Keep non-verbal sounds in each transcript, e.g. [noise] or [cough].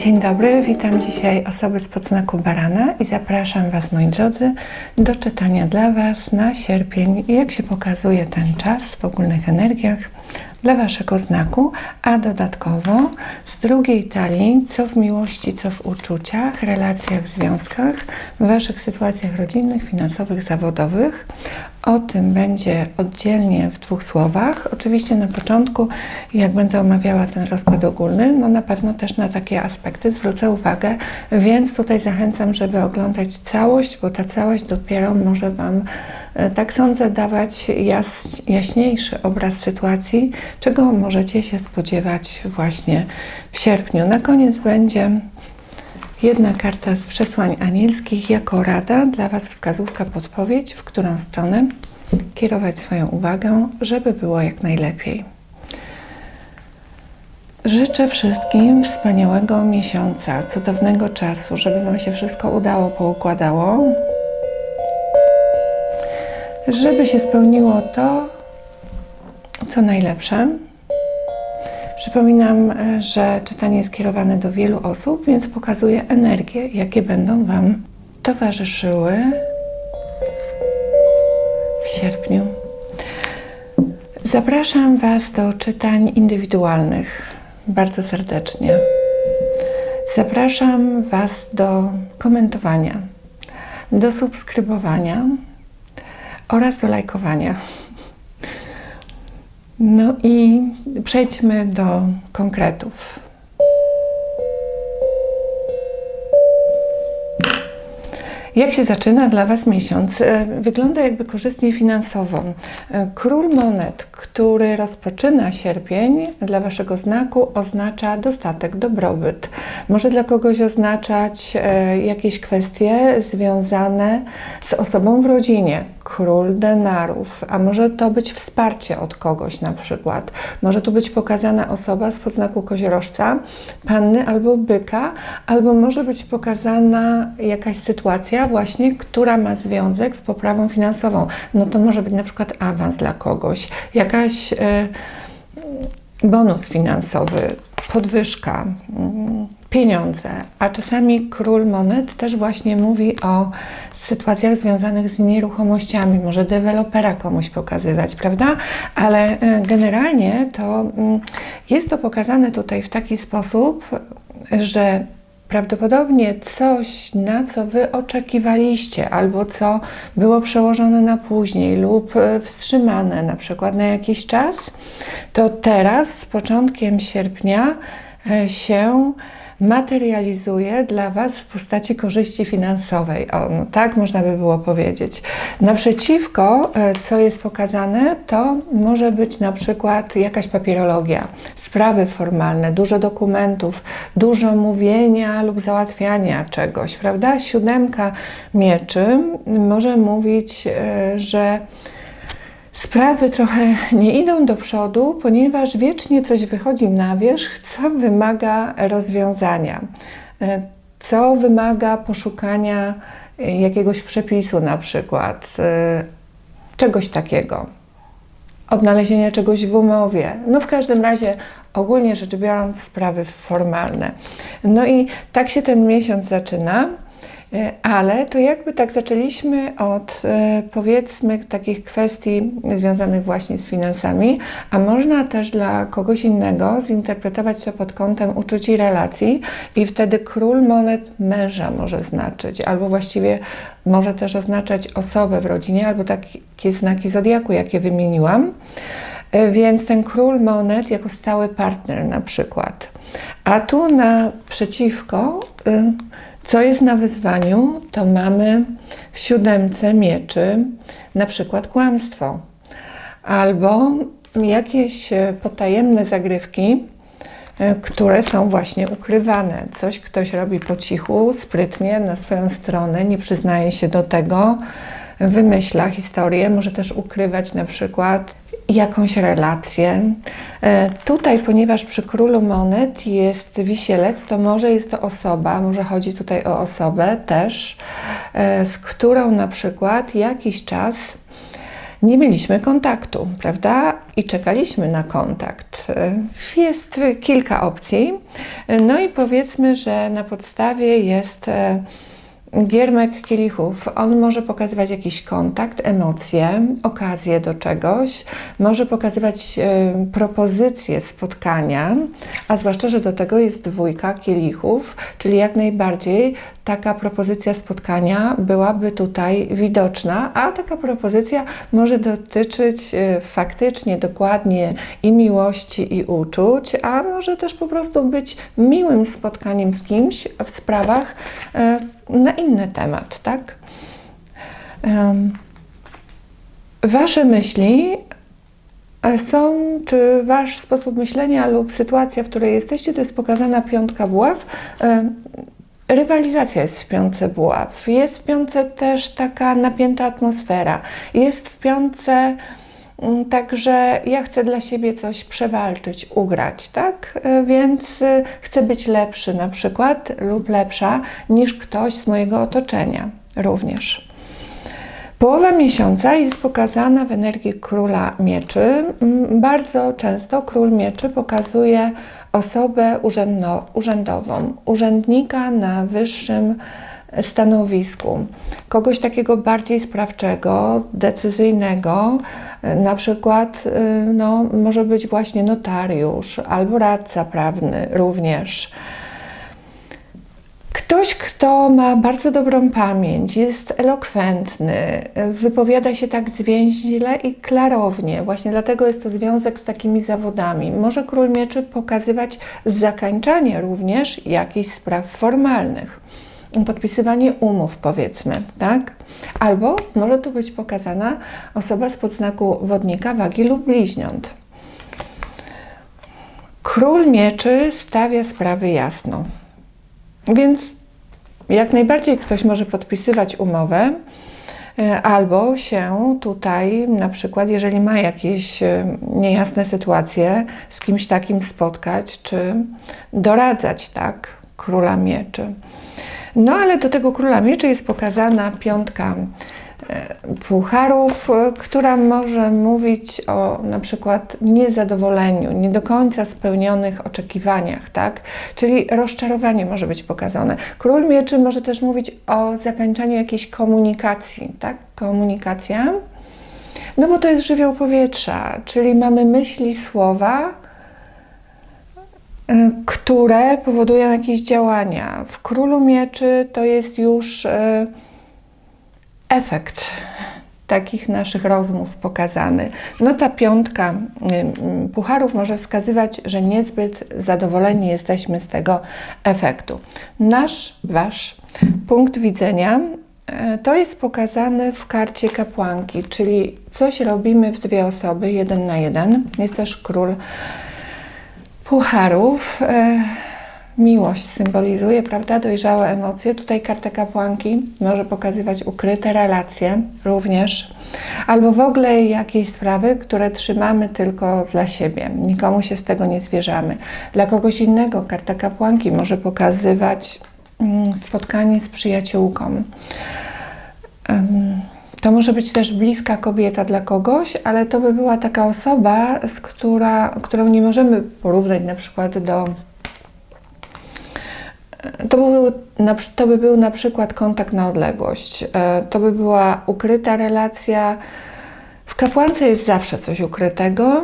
Dzień dobry, witam dzisiaj osoby z podznaku Barana i zapraszam Was, moi drodzy, do czytania dla Was na sierpień, jak się pokazuje ten czas w ogólnych energiach dla Waszego znaku, a dodatkowo z drugiej talii, co w miłości, co w uczuciach, relacjach, związkach, w Waszych sytuacjach rodzinnych, finansowych, zawodowych. O tym będzie oddzielnie w dwóch słowach. Oczywiście na początku, jak będę omawiała ten rozkład ogólny, no na pewno też na takie aspekty zwrócę uwagę, więc tutaj zachęcam, żeby oglądać całość, bo ta całość dopiero może Wam, e, tak sądzę, dawać jaśniejszy obraz sytuacji, czego możecie się spodziewać właśnie w sierpniu. Na koniec będzie Jedna karta z przesłań anielskich jako rada dla Was wskazówka, podpowiedź, w którą stronę kierować swoją uwagę, żeby było jak najlepiej. Życzę wszystkim wspaniałego miesiąca, cudownego czasu, żeby Wam się wszystko udało, poukładało, żeby się spełniło to, co najlepsze. Przypominam, e, że czytanie jest kierowane do wielu osób, więc pokazuję energie, jakie będą Wam towarzyszyły w sierpniu. Zapraszam Was do czytań indywidualnych bardzo serdecznie. Zapraszam Was do komentowania, do subskrybowania oraz do lajkowania. No i przejdźmy do konkretów. Jak się zaczyna dla Was miesiąc? E, Wygląda jakby korzystnie finansowo. E, Król monet, który rozpoczyna sierpień dla Waszego znaku, oznacza dostatek, dobrobyt. Może dla kogoś oznaczać e, jakieś kwestie związane z osobą w rodzinie. Król denarów, a może to być wsparcie od kogoś na przykład. Może tu być pokazana osoba z podznaku koziorożca, panny albo byka, albo może być pokazana jakaś sytuacja właśnie, która ma związek z poprawą finansową. No to może być na przykład awans dla kogoś, jakaś... e, bonus finansowy, podwyżka, mm, pieniądze, a czasami król monet też właśnie mówi o sytuacjach związanych z nieruchomościami, może dewelopera komuś pokazywać, prawda? Ale e, generalnie to mm, jest to pokazane tutaj w taki sposób, że prawdopodobnie coś, na co Wy oczekiwaliście, albo co było przełożone na później lub e, wstrzymane na przykład na jakiś czas, to teraz z początkiem sierpnia e, się materializuje dla Was w postaci korzyści finansowej. O, no tak można by było powiedzieć. Naprzeciwko, e, co jest pokazane, to może być na przykład jakaś papierologia, sprawy formalne, dużo dokumentów, dużo mówienia lub załatwiania czegoś, prawda? Siódemka mieczy może mówić, e, że Sprawy trochę nie idą do przodu, ponieważ wiecznie coś wychodzi na wierzch, co wymaga rozwiązania, e, co wymaga poszukania e, jakiegoś przepisu, na przykład e, czegoś takiego, odnalezienia czegoś w umowie. No w każdym razie, ogólnie rzecz biorąc, sprawy formalne. No i tak się ten miesiąc zaczyna. E, Ale to jakby tak zaczęliśmy od e, powiedzmy takich kwestii związanych właśnie z finansami, a można też dla kogoś innego zinterpretować to pod kątem uczuć i relacji i wtedy król monet męża może znaczyć, albo właściwie może też oznaczać osobę w rodzinie, albo takie znaki zodiaku, jakie wymieniłam. E, Więc ten król monet jako stały partner na przykład. A tu naprzeciwko y, co jest na wyzwaniu, to mamy w siódemce mieczy na przykład kłamstwo albo jakieś e, potajemne zagrywki, e, które są właśnie ukrywane. Coś ktoś robi po cichu, sprytnie, na swoją stronę, nie przyznaje się do tego, wymyśla historię, może też ukrywać na przykład jakąś relację. E, Tutaj, ponieważ przy królu monet jest wisielec, to może jest to osoba, może chodzi tutaj o osobę też, e, z którą na przykład jakiś czas nie mieliśmy kontaktu, prawda? I czekaliśmy na kontakt. Y, Jest kilka opcji. No i powiedzmy, że na podstawie jest e, Giermek kielichów, on może pokazywać jakiś kontakt, emocje, okazję do czegoś, może pokazywać e, propozycje spotkania, a zwłaszcza, że do tego jest dwójka kielichów, czyli jak najbardziej taka propozycja spotkania byłaby tutaj widoczna, a taka propozycja może dotyczyć e, faktycznie, dokładnie i miłości, i uczuć, a może też po prostu być miłym spotkaniem z kimś w sprawach e, na inny temat, tak? Wasze myśli e, są, czy wasz sposób myślenia lub sytuacja, w której jesteście, to jest pokazana piątka buław. Rywalizacja jest w piątce buław. Jest w piątce też taka napięta atmosfera. Jest w piątce mm, także ja chcę dla siebie coś przewalczyć, ugrać, tak? E, Więc e, chcę być lepszy na przykład lub lepsza niż ktoś z mojego otoczenia również. Połowa miesiąca jest pokazana w energii króla mieczy. Bardzo często król mieczy pokazuje osobę urzędno, urzędową, urzędnika na wyższym stanowisku, kogoś takiego bardziej sprawczego, decyzyjnego, na przykład y, no, może być właśnie notariusz albo radca prawny również. Ktoś, kto ma bardzo dobrą pamięć, jest elokwentny, wypowiada się tak zwięźle i klarownie. Właśnie dlatego jest to związek z takimi zawodami. Może król mieczy pokazywać zakańczanie również jakichś spraw formalnych. Podpisywanie umów, powiedzmy, tak? Albo może tu być pokazana osoba z podznaku wodnika, wagi lub bliźniąt. Król mieczy stawia sprawy jasno. Więc jak najbardziej ktoś może podpisywać umowę, e, albo się tutaj, na przykład, jeżeli ma jakieś e, niejasne sytuacje, z kimś takim spotkać, czy doradzać, tak, króla mieczy. No ale do tego króla mieczy jest pokazana piątka pucharów, e, która może mówić o na przykład niezadowoleniu, nie do końca spełnionych oczekiwaniach, tak? Czyli rozczarowanie może być pokazane. Król mieczy może też mówić o zakończeniu jakiejś komunikacji, tak? Komunikacja. No bo to jest żywioł powietrza, czyli mamy myśli, słowa, y, które powodują jakieś działania. W królu mieczy to jest już y, efekt takich naszych rozmów pokazany. No ta piątka y, y, pucharów może wskazywać, że niezbyt zadowoleni jesteśmy z tego efektu. Nasz, wasz punkt widzenia y, to jest pokazane w karcie kapłanki, czyli coś robimy w dwie osoby, jeden na jeden. Jest też król pucharów. Miłość symbolizuje, prawda, dojrzałe emocje. Tutaj karta kapłanki może pokazywać ukryte relacje również, albo w ogóle jakieś sprawy, które trzymamy tylko dla siebie. Nikomu się z tego nie zwierzamy. Dla kogoś innego karta kapłanki może pokazywać mm, spotkanie z przyjaciółką. To może być też bliska kobieta dla kogoś, ale to by była taka osoba, z która, którą nie możemy porównać na przykład do to, był, to by był na przykład kontakt na odległość. E, To by była ukryta relacja. W kapłance jest zawsze coś ukrytego,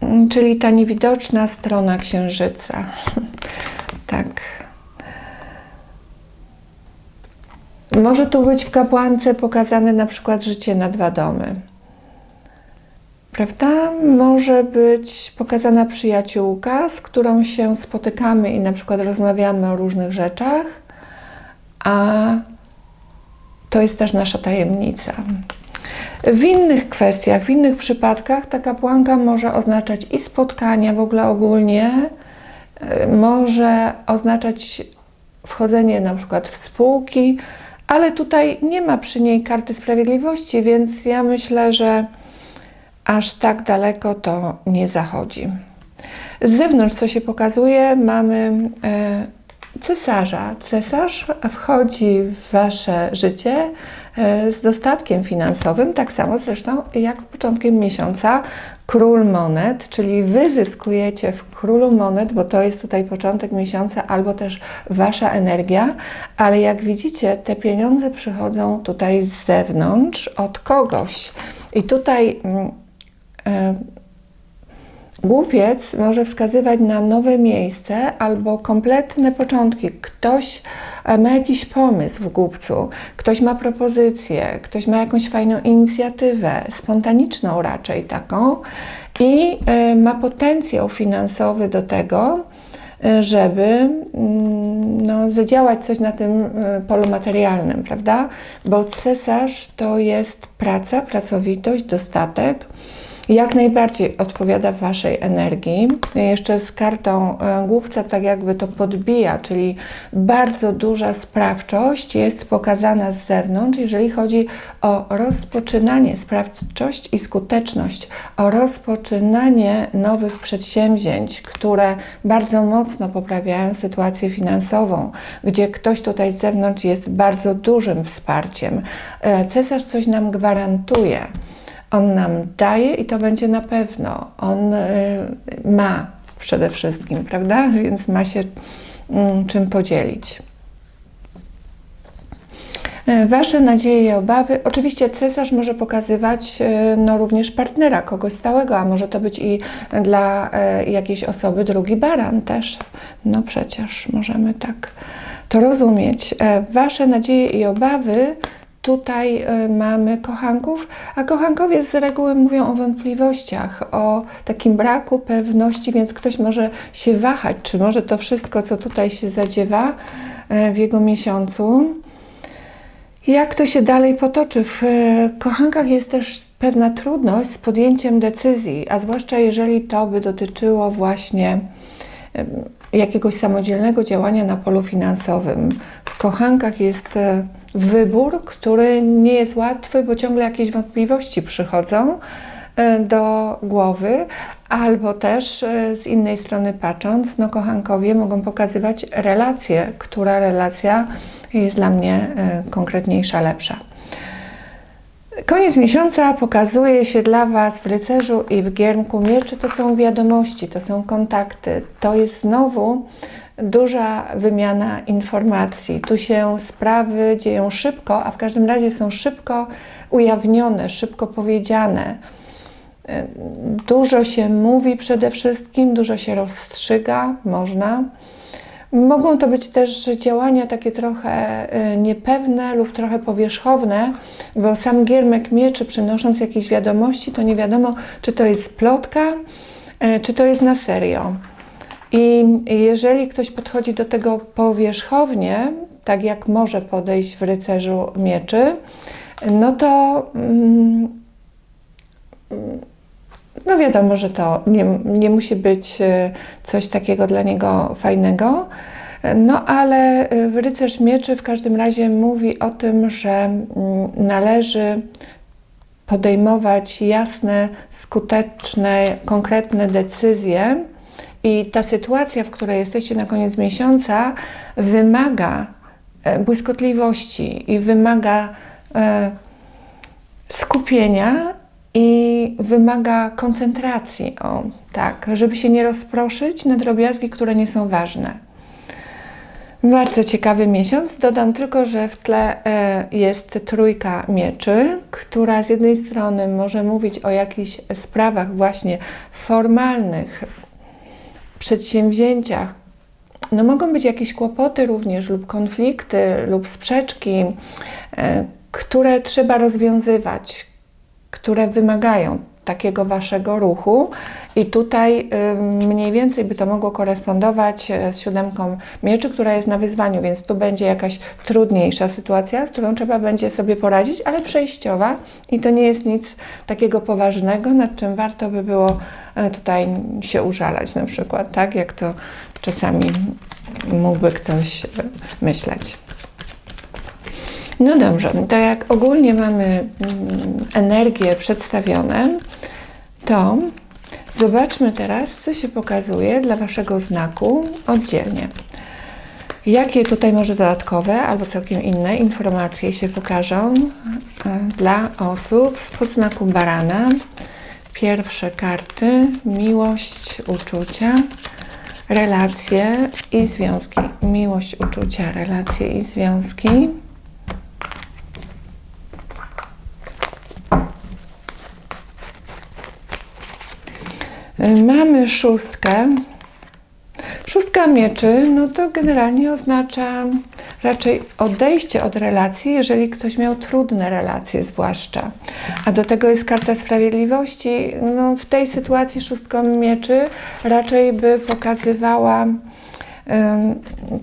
mm, czyli ta niewidoczna strona księżyca. [laughs] tak. Może tu być w kapłance pokazane na przykład życie na dwa domy. Prawda? Może być pokazana przyjaciółka, z którą się spotykamy i na przykład rozmawiamy o różnych rzeczach, a to jest też nasza tajemnica. W innych kwestiach, w innych przypadkach ta kapłanka może oznaczać i spotkania w ogóle ogólnie, y, może oznaczać wchodzenie na przykład w spółki, ale tutaj nie ma przy niej karty sprawiedliwości, więc ja myślę, że aż tak daleko to nie zachodzi. Z zewnątrz, co się pokazuje, mamy e, cesarza. Cesarz wchodzi w wasze życie e, z dostatkiem finansowym, tak samo zresztą jak z początkiem miesiąca król monet, czyli wy zyskujecie w królu monet, bo to jest tutaj początek miesiąca, albo też wasza energia, ale jak widzicie, te pieniądze przychodzą tutaj z zewnątrz, od kogoś. I tutaj. E, Głupiec może wskazywać na nowe miejsce albo kompletne początki. Ktoś e, ma jakiś pomysł w głupcu, ktoś ma propozycję, ktoś ma jakąś fajną inicjatywę, spontaniczną raczej taką i e, ma potencjał finansowy do tego, żeby mm, no, zadziałać coś na tym polu materialnym, prawda? Bo cesarz to jest praca, pracowitość, dostatek jak najbardziej odpowiada Waszej energii. Jeszcze z kartą e, głupca tak jakby to podbija, czyli bardzo duża sprawczość jest pokazana z zewnątrz, jeżeli chodzi o rozpoczynanie, sprawczość i skuteczność, o rozpoczynanie nowych przedsięwzięć, które bardzo mocno poprawiają sytuację finansową, gdzie ktoś tutaj z zewnątrz jest bardzo dużym wsparciem. E, cesarz coś nam gwarantuje. On nam daje i to będzie na pewno. On y, ma przede wszystkim, prawda? Więc ma się mm, czym podzielić. E, wasze nadzieje i obawy. Oczywiście cesarz może pokazywać e, no, również partnera, kogoś stałego, a może to być i dla jakiejś osoby drugi baran też. No przecież możemy tak to rozumieć. Wasze nadzieje i obawy Tutaj y, mamy kochanków, a kochankowie z reguły mówią o wątpliwościach, o takim braku pewności, więc ktoś może się wahać, czy może to wszystko, co tutaj się zadziewa y, w jego miesiącu. Jak to się dalej potoczy? W y, kochankach jest też pewna trudność z podjęciem decyzji, a zwłaszcza jeżeli to by dotyczyło właśnie jakiegoś samodzielnego działania na polu finansowym. W kochankach jest wybór, który nie jest łatwy, bo ciągle jakieś wątpliwości przychodzą e, do głowy, albo też e, z innej strony patrząc, no kochankowie mogą pokazywać relację, która relacja jest dla mnie e, konkretniejsza, lepsza. Koniec miesiąca pokazuje się dla Was w rycerzu i w giermku mieczy. To są wiadomości, to są kontakty. To jest znowu duża wymiana informacji. Tu się sprawy dzieją szybko, a w każdym razie są szybko ujawnione, szybko powiedziane. Dużo się mówi przede wszystkim, dużo się rozstrzyga, można. Mogą to być też działania takie trochę e, niepewne lub trochę powierzchowne, bo sam giermek mieczy przynosząc jakieś wiadomości, to nie wiadomo, czy to jest plotka, e, czy to jest na serio. I jeżeli ktoś podchodzi do tego powierzchownie, tak jak może podejść w rycerzu mieczy, no to mm, no wiadomo, że to nie, nie musi być e, coś takiego dla niego fajnego. No ale w rycerz mieczy w każdym razie mówi o tym, że mm, należy podejmować jasne, skuteczne, konkretne decyzje i ta sytuacja, w której jesteście na koniec miesiąca, wymaga e, błyskotliwości i wymaga e, skupienia i wymaga koncentracji, o, tak, żeby się nie rozproszyć na drobiazgi, które nie są ważne. Bardzo ciekawy miesiąc. Dodam tylko, że w tle e, jest trójka mieczy, która z jednej strony może mówić o jakichś sprawach właśnie formalnych, przedsięwzięciach, no mogą być jakieś kłopoty również, lub konflikty, lub sprzeczki, e, które trzeba rozwiązywać, które wymagają takiego waszego ruchu. I tutaj mniej więcej by to mogło korespondować e, z siódemką mieczy, która jest na wyzwaniu, więc tu będzie jakaś trudniejsza sytuacja, z którą trzeba będzie sobie poradzić, ale przejściowa i to nie jest nic takiego poważnego, nad czym warto by było e, tutaj się użalać na przykład, tak jak to czasami mógłby ktoś e, myśleć. No dobrze, to jak ogólnie mamy mm, energię przedstawione, to zobaczmy teraz, co się pokazuje dla Waszego znaku oddzielnie. Jakie tutaj może dodatkowe albo całkiem inne informacje się pokażą e, dla osób z podznaku barana? Pierwsze karty, miłość, uczucia, relacje i związki. Miłość, uczucia, relacje i związki. Mamy szóstkę. Szóstka mieczy, no to generalnie oznacza raczej odejście od relacji, jeżeli ktoś miał trudne relacje zwłaszcza. A do tego jest karta sprawiedliwości. No, w tej sytuacji szóstka mieczy raczej by pokazywała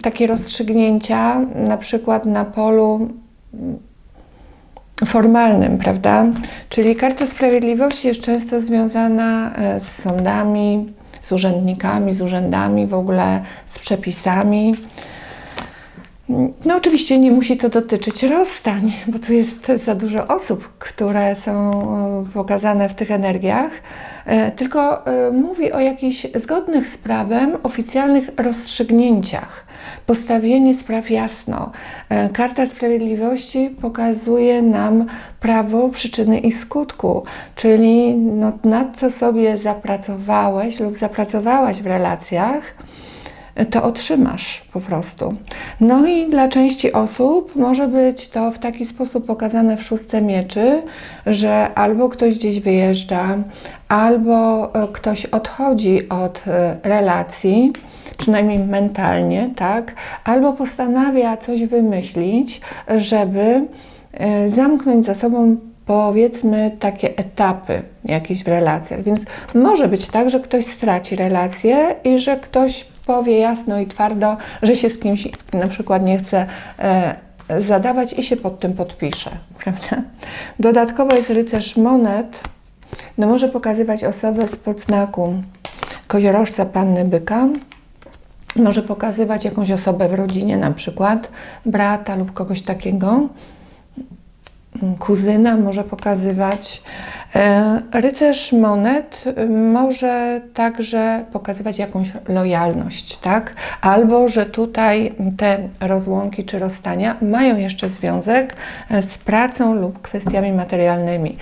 takie rozstrzygnięcia, na przykład na polu formalnym, prawda? Czyli karta sprawiedliwości jest często związana e, z sądami, z urzędnikami, z urzędami, w ogóle z przepisami. No oczywiście nie musi to dotyczyć rozstań, bo tu jest za dużo osób, które są e, pokazane w tych energiach, tylko mówi o jakichś zgodnych z prawem oficjalnych rozstrzygnięciach postawienie spraw jasno. E, Karta Sprawiedliwości pokazuje nam prawo przyczyny i skutku, czyli no, nad co sobie zapracowałeś lub zapracowałaś w relacjach, e, to otrzymasz po prostu. No i dla części osób może być to w taki sposób pokazane w szóste mieczy, że albo ktoś gdzieś wyjeżdża, albo e, ktoś odchodzi od relacji przynajmniej mentalnie, tak? Albo postanawia coś wymyślić, żeby e, zamknąć za sobą powiedzmy takie etapy jakieś w relacjach. Więc może być tak, że ktoś straci relację i że ktoś powie jasno i twardo, że się z kimś na przykład nie chce e, zadawać i się pod tym podpisze. [laughs] Prawda? Dodatkowo jest rycerz monet. No może pokazywać osobę z podznaku koziorożca panny byka, może pokazywać jakąś osobę w rodzinie, na przykład brata lub kogoś takiego. Kuzyna może pokazywać. E, rycerz monet może także pokazywać jakąś lojalność, tak? Albo że tutaj te rozłąki czy rozstania mają jeszcze związek z pracą lub kwestiami materialnymi.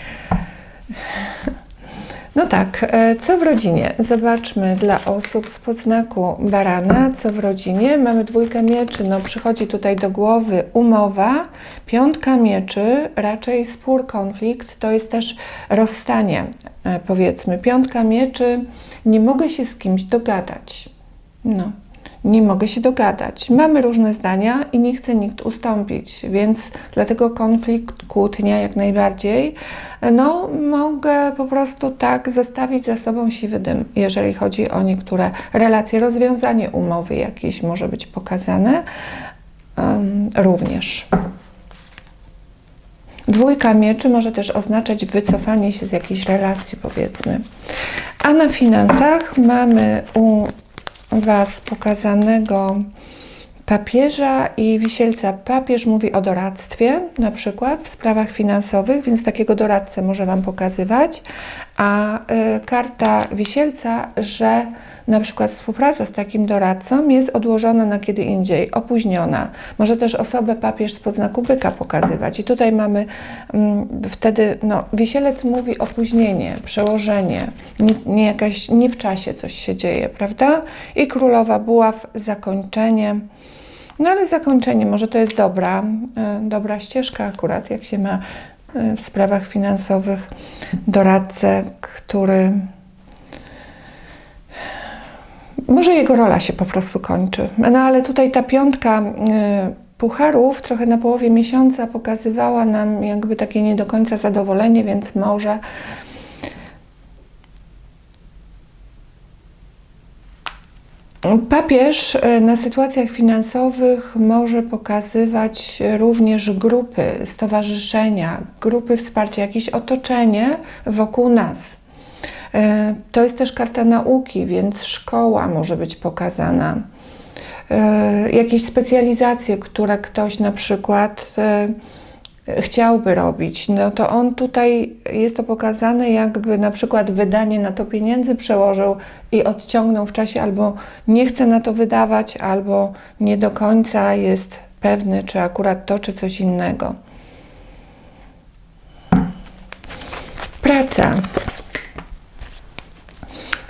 No tak, e, co w rodzinie? Zobaczmy dla osób z podznaku barana, co w rodzinie. Mamy dwójkę mieczy, no przychodzi tutaj do głowy umowa, piątka mieczy, raczej spór, konflikt, to jest też rozstanie, e, powiedzmy. Piątka mieczy, nie mogę się z kimś dogadać. No, nie mogę się dogadać. Mamy różne zdania i nie chce nikt ustąpić, więc dlatego konflikt, kłótnia jak najbardziej. No, mogę po prostu tak zostawić za sobą siwy dym, jeżeli chodzi o niektóre relacje. Rozwiązanie umowy jakieś może być pokazane um, również. Dwójka mieczy może też oznaczać wycofanie się z jakiejś relacji, powiedzmy. A na finansach mamy u Was pokazanego papieża i wisielca. Papież mówi o doradztwie, na przykład w sprawach finansowych, więc takiego doradcę może Wam pokazywać, a y, karta wisielca, że na przykład współpraca z takim doradcą jest odłożona na kiedy indziej, opóźniona. Może też osobę papież z podznaku byka pokazywać. I tutaj mamy mm, wtedy, no, wisielec mówi opóźnienie, przełożenie, nie, nie, jakaś, nie w czasie coś się dzieje, prawda? I królowa buław, zakończenie. No ale zakończenie, może to jest dobra, e, dobra ścieżka akurat, jak się ma e, w sprawach finansowych doradcę, który może jego rola się po prostu kończy. No ale tutaj ta piątka y, pucharów trochę na połowie miesiąca pokazywała nam jakby takie nie do końca zadowolenie, więc może Papież y, na sytuacjach finansowych może pokazywać również grupy, stowarzyszenia, grupy wsparcia, jakieś otoczenie wokół nas. E, to jest też karta nauki, więc szkoła może być pokazana. E, jakieś specjalizacje, które ktoś na przykład e, chciałby robić, no to on tutaj jest to pokazane, jakby na przykład wydanie na to pieniędzy przełożył i odciągnął w czasie, albo nie chce na to wydawać, albo nie do końca jest pewny, czy akurat to, czy coś innego. Praca.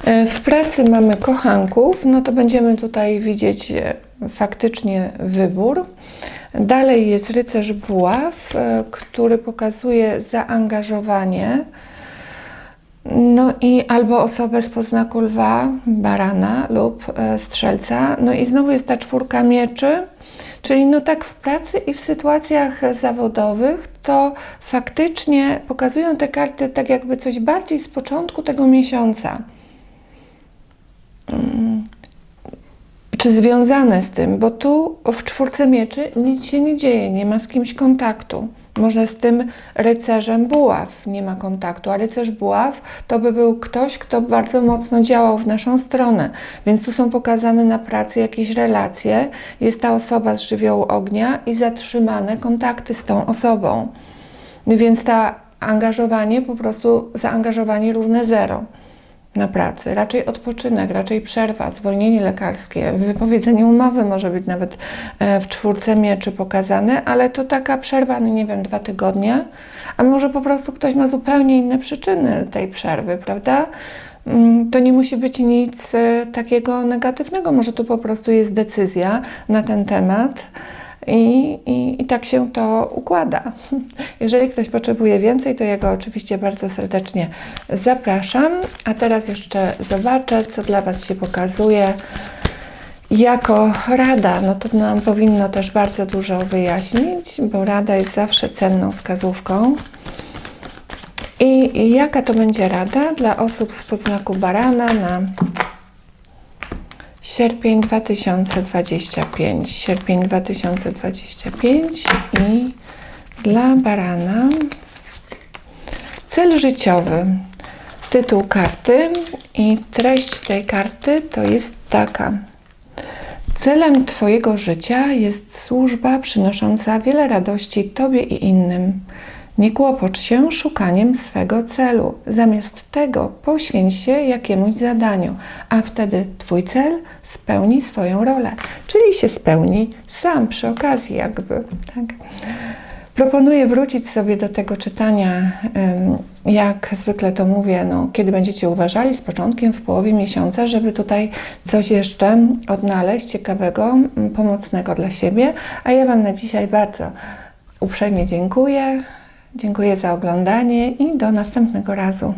E, W pracy mamy kochanków, no to będziemy tutaj widzieć e, faktycznie wybór. Dalej jest rycerz buław, e, który pokazuje zaangażowanie. No i albo osobę z podznaku lwa, barana lub strzelca. No i znowu jest ta czwórka mieczy, czyli no tak w pracy i w sytuacjach zawodowych to faktycznie pokazują te karty tak jakby coś bardziej z początku tego miesiąca. Mm. Czy związane z tym, bo tu w czwórce mieczy nic się nie dzieje, nie ma z kimś kontaktu. Może z tym rycerzem buław nie ma kontaktu, a rycerz buław to by był ktoś, kto bardzo mocno działał w naszą stronę. Więc tu są pokazane na pracy jakieś relacje, jest ta osoba z żywiołu ognia i zatrzymane kontakty z tą osobą. Więc ta angażowanie, po prostu zaangażowanie równe zero na pracy, raczej odpoczynek, raczej przerwa, zwolnienie lekarskie, wypowiedzenie umowy może być nawet e, w czwórce mieczy pokazane, ale to taka przerwa, no nie wiem, dwa tygodnie, a może po prostu ktoś ma zupełnie inne przyczyny tej przerwy, prawda? Mm, To nie musi być nic e, takiego negatywnego, może tu po prostu jest decyzja na ten temat. I, i, I tak się to układa. [laughs] Jeżeli ktoś potrzebuje więcej, to ja go oczywiście bardzo serdecznie zapraszam. A teraz jeszcze zobaczę, co dla Was się pokazuje. Jako rada, no to nam powinno też bardzo dużo wyjaśnić, bo rada jest zawsze cenną wskazówką. I i jaka to będzie rada dla osób z podznaku barana na Sierpień 2025. Sierpień 2025 i dla barana cel życiowy. Tytuł karty i treść tej karty to jest taka. Celem Twojego życia jest służba przynosząca wiele radości Tobie i innym. Nie kłopocz się szukaniem swego celu. Zamiast tego poświęć się jakiemuś zadaniu, a wtedy Twój cel spełni swoją rolę, czyli się spełni sam przy okazji, jakby. Tak? Proponuję wrócić sobie do tego czytania, jak zwykle to mówię, no, kiedy będziecie uważali, z początkiem, w połowie miesiąca, żeby tutaj coś jeszcze odnaleźć ciekawego, m, pomocnego dla siebie. A ja Wam na dzisiaj bardzo uprzejmie dziękuję. Dziękuję za oglądanie i do następnego razu.